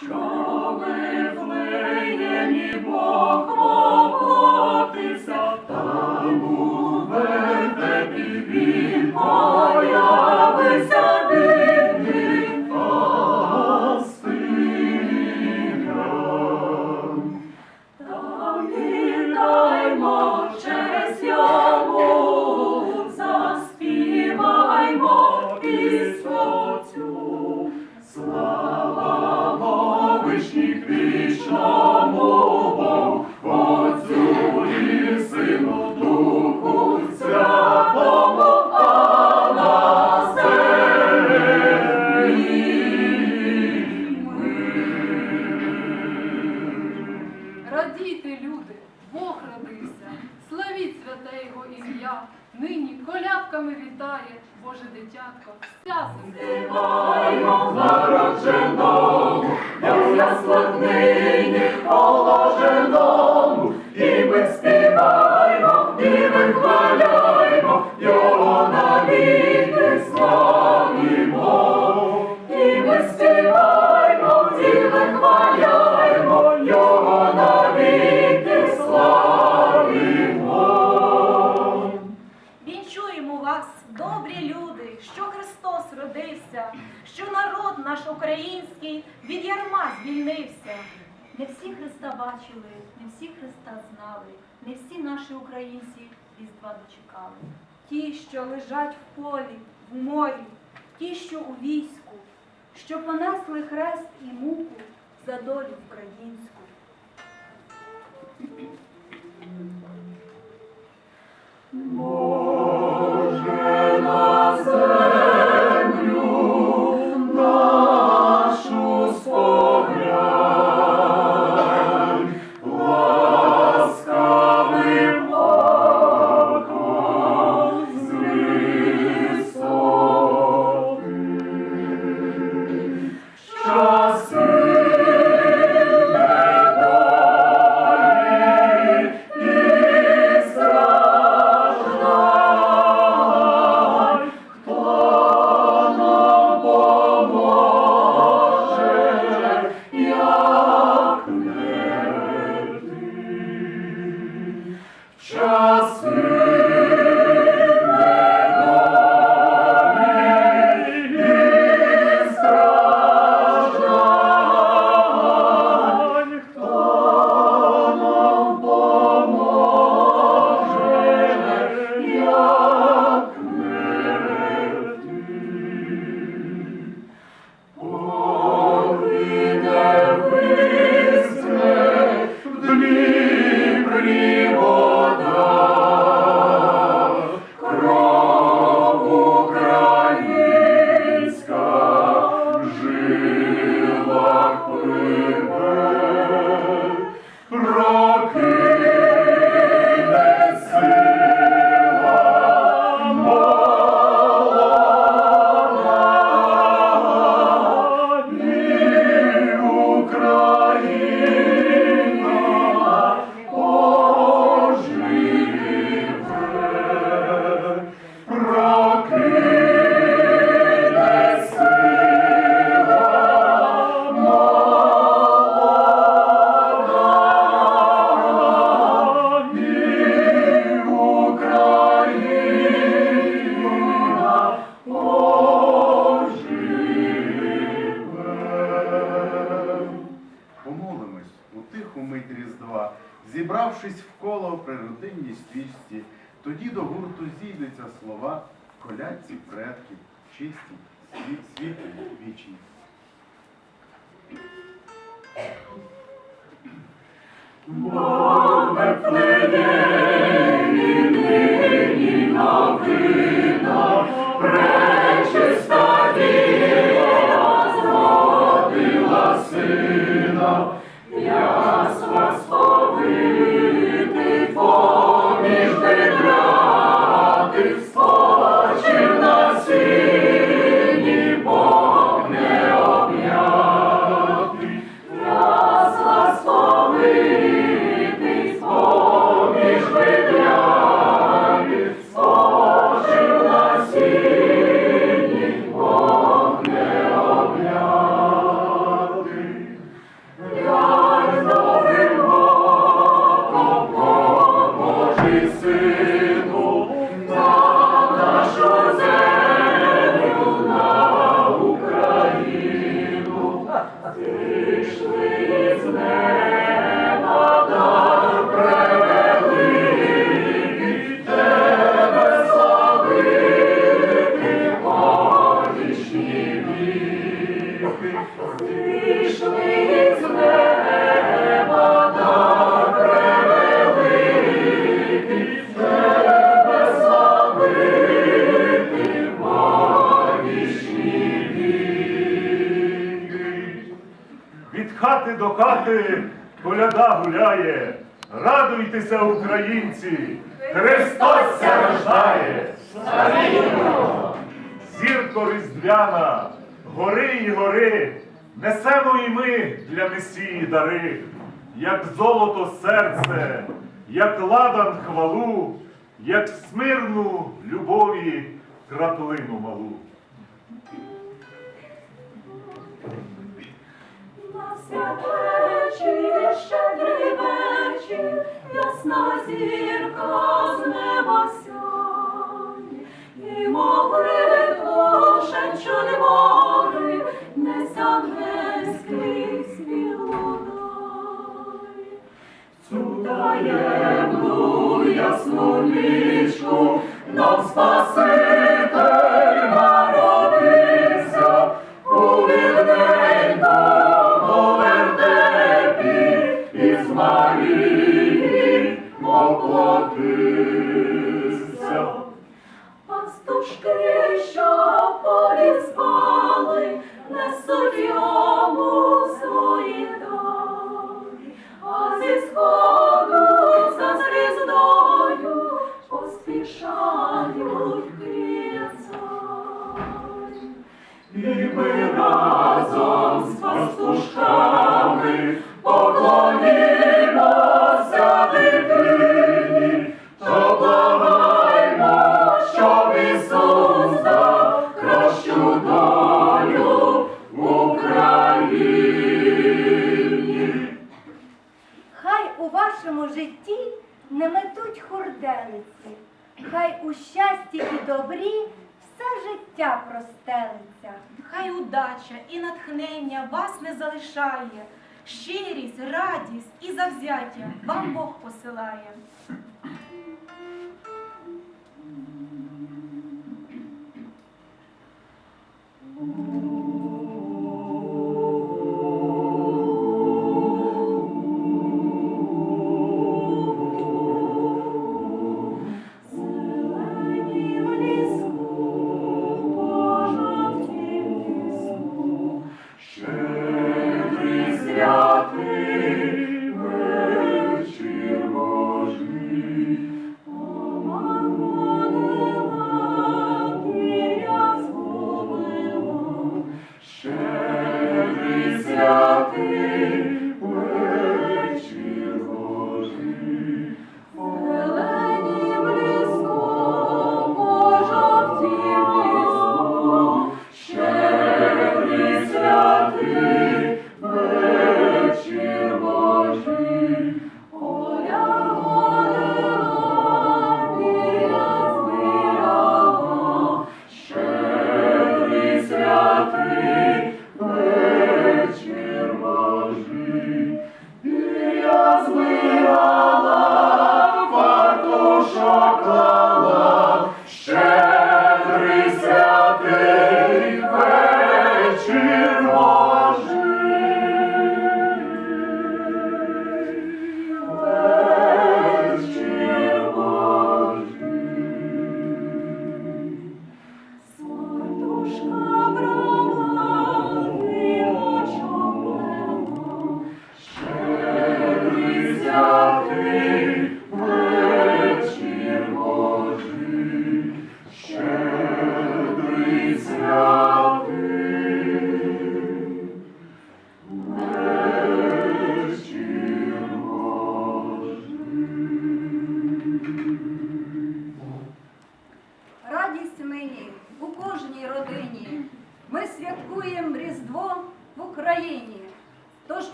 що вифлеємі Бог воплотився, там у Що народ наш український від ярма звільнився. Не всі Христа бачили, не всі Христа знали, не всі наші українці різдва дочекали. Ті, що лежать в полі, в морі, ті, що у війську що понесли хрест і муку за долю українську. Бо стрічці, тоді до гурту зійдеться слова колядці предків, чисті, світлі вічні. Мови плине хати до хати коляда гуляє. Радуйтеся, українці! Христос ся рождає! Зірко різдвяна, гори й гори, несемо і ми для Месії дари, як золото серце, як ладан хвалу, як смирну любові краплину малу. На святвечір, щедрий вечір, ясна зірка з і молитва шепчуть гори, несе ангельський спів лунає. Цю таємну ясну нічку спали, несуть метуть хай у щасті і добрі все життя простелиться. Хай удача і натхнення вас не залишає, щирість, радість і завзяття вам Бог посилає.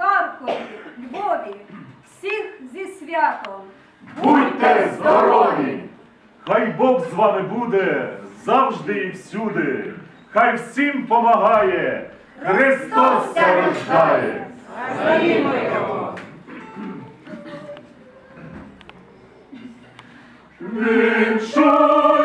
Харкові, Львові, всіх зі святом. Будьте здорові! Хай Бог з вами буде завжди і всюди. Хай всім помагає. Христос ся рождає. Віншуємо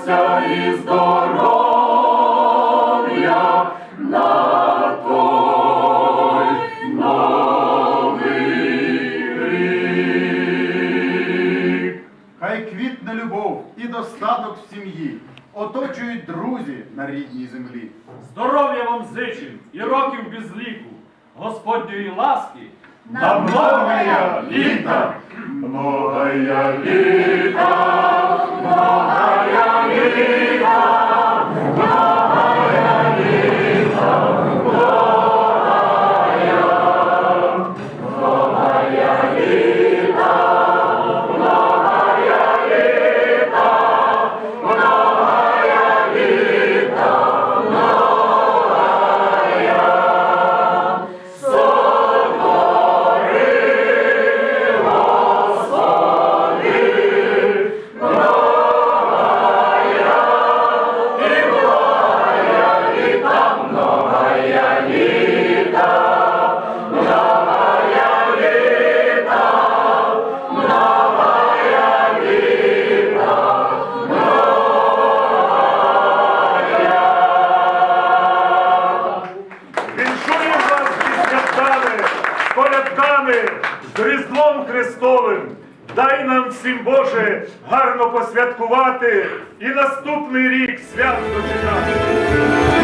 щастя і здоров'я на той новий рік. Хай квітне любов і достаток в сім'ї, оточують друзі на рідній землі. Здоров'я вам зичим і років без ліку, Господньої ласки, На многое літа, многое літа, многое літа, всім гарно посвяткувати і наступний рік свят дочекати.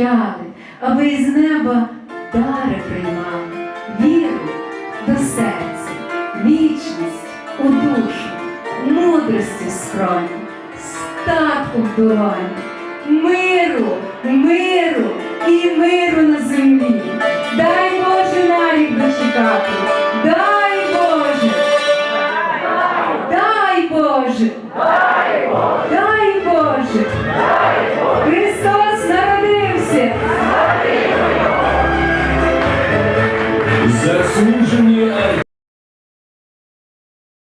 Прощали, аби із неба дари приймали, віру до серця, вічність у душу, мудрості скроні, статку в долоні, миру, миру і миру на землі. Дай Боже нарік дочекати, дай Боже, дай Боже, дай Боже, Христос Заслужені